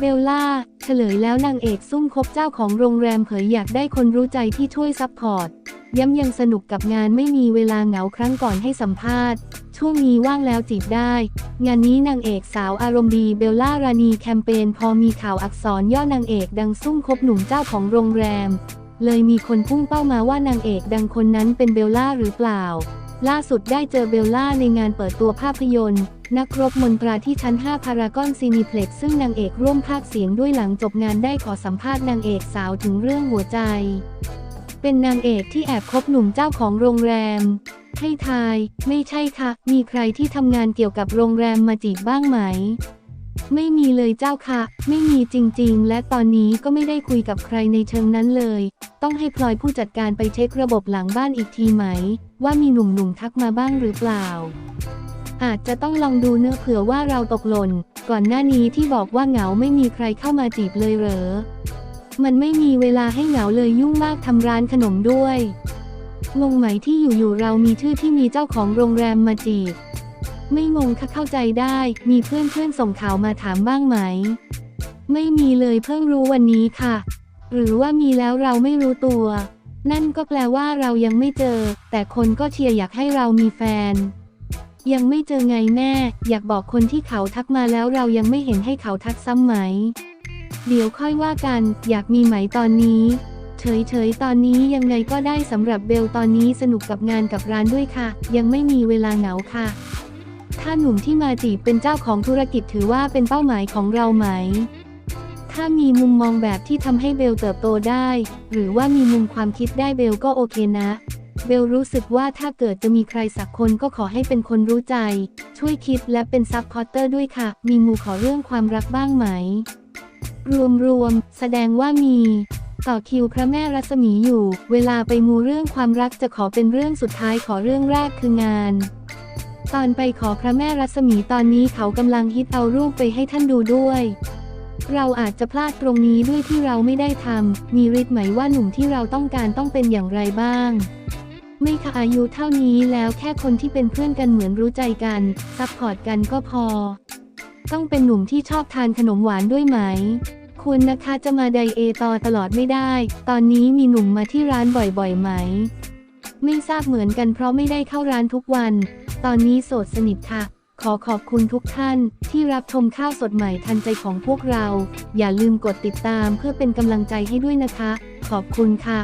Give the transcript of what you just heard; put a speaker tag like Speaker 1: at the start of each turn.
Speaker 1: เบลล่า เฉลยแล้วนางเอกซุ่มคบเจ้าของโรงแรมเผยอยากได้คนรู้ใจที่ช่วยซัพพอร์ต ย้ำยังสนุกกับงานไม่มีเวลาเหงาครั้งก่อนให้สัมภาษณ์ ช่วงนี้ว่างแล้วจีบได้ งานนี้นางเอกสาวอารมณ์ดีเบลล่ารานีแคมเปญพอมีข่าวอักษรย่อนางเอกดังซุ่มคบหนุ่มเจ้าของโรงแรม เลยมีคนพุ่งเป้ามาว่านางเอกดังคนนั้นเป็นเบลล่าหรือเปล่า ล่าสุดได้เจอเบลล่าในงานเปิดตัวภาพยนตร์ นักรบมนตราที่ชั้น 5 พารากอนซีนิเพล็กซ์ซึ่งนางเอกร่วมภาคเสียงด้วยหลังจบงานได้ขอสัมภาษณ์นางเอกสาวถึงเรื่องหัวใจ เป็นนางเอกที่แอบคบหนุ่มเจ้าของโรงแรม ให้ทาย ไม่ใช่ค่ะ มีใครที่ทำงานเกี่ยวกับโรงแรมมาจีบบ้างไหม ไม่มีเลยเจ้าค่ะ ไม่มีจริง ๆ และตอนนี้ก็ไม่ได้คุยกับใครในเชิงนั้นเลย ต้องให้พลอยผู้จัดการไปเช็คระบบหลังบ้านอีกทีไหม ว่ามีหนุ่มๆทักมาบ้างหรือเปล่า อาจจะต้องลองดูเนื้อเผื่อว่าเราตกหล่น ก่อนหน้านี้ที่บอกว่าเหงาไม่มีใครเข้ามาจีบเลยเหรอ มันไม่มีเวลาให้เหงาเลยยุ่งมากทำร้านขนมด้วยงงไหมที่อยู่ๆเรามีชื่อที่มีเจ้าของโรงแรมมาจีบ ไม่งงค่ะเข้าใจได้ มีเพื่อนๆส่งข่าวมาถามบ้างไหม ไม่มีเลยเพิ่งรู้วันนี้ค่ะ หรือว่ามีแล้วเราไม่รู้ตัว นั่นก็แปลว่าเรายังไม่เจอ แต่คนก็เชียร์อยากให้เรามีแฟน ยังไม่เจอไงแม่ อยากบอกคนที่เขาทักมาแล้วเรายังไม่เห็นให้เขาทักซ้ำไหม เดี๋ยวค่อยว่ากัน อยากมีไหมตอนนี้ เฉยๆ ตอนนี้ยังไงก็ได้สำหรับเบลตอนนี้สนุกกับงานกับร้านด้วยค่ะ ยังไม่มีเวลาเหงาค่ะ ถ้าหนุ่มที่มาจีบเป็นเจ้าของธุรกิจถือว่าเป็นเป้าหมายของเราไหม ถ้ามีมุมมองแบบที่ทำให้เบลเติบโตได้ หรือว่ามีมุมความคิดได้เบลก็โอเคนะ เบลรู้สึกว่าถ้าเกิดจะมีใครสักคนก็ขอให้เป็นคนรู้ใจ ช่วยคิดและเป็นซับพอร์เตอร์ด้วยค่ะ มีมูขอเรื่องความรักบ้างไหม รวมๆ แสดงว่ามีต่อคิวพระแม่รัศมีอยู่ เวลาไปมูเรื่องความรักจะขอเป็นเรื่องสุดท้ายขอเรื่องแรกคืองาน ตอนไปขอพระแม่รัศมีตอนนี้เขากำลังฮิตเอารูปไปให้ท่านดูด้วย เราอาจจะพลาดตรงนี้ด้วยที่เราไม่ได้ทำ มีฤทธิ์ไหมว่าหนุ่มที่เราต้องการต้องเป็นอย่างไรบ้าง ไม่ค่ะอายุเท่านี้แล้วแค่คนที่เป็นเพื่อนกันเหมือนรู้ใจกัน ซัพพอร์ตกันก็พอ ต้องเป็นหนุ่มที่ชอบทานขนมหวานด้วยไหมคุณนะคะจะมาไดเอตอตลอดไม่ได้ ตอนนี้มีหนุ่มมาที่ร้านบ่อยๆไหม ไม่ทราบเหมือนกันเพราะไม่ได้เข้าร้านทุกวัน ตอนนี้โสดสนิทค่ะ ขอขอบคุณทุกท่านที่รับชมข้าวสดใหม่ทันใจของพวกเรา อย่าลืมกดติดตามเพื่อเป็นกำลังใจให้ด้วยนะคะ ขอบคุณค่ะ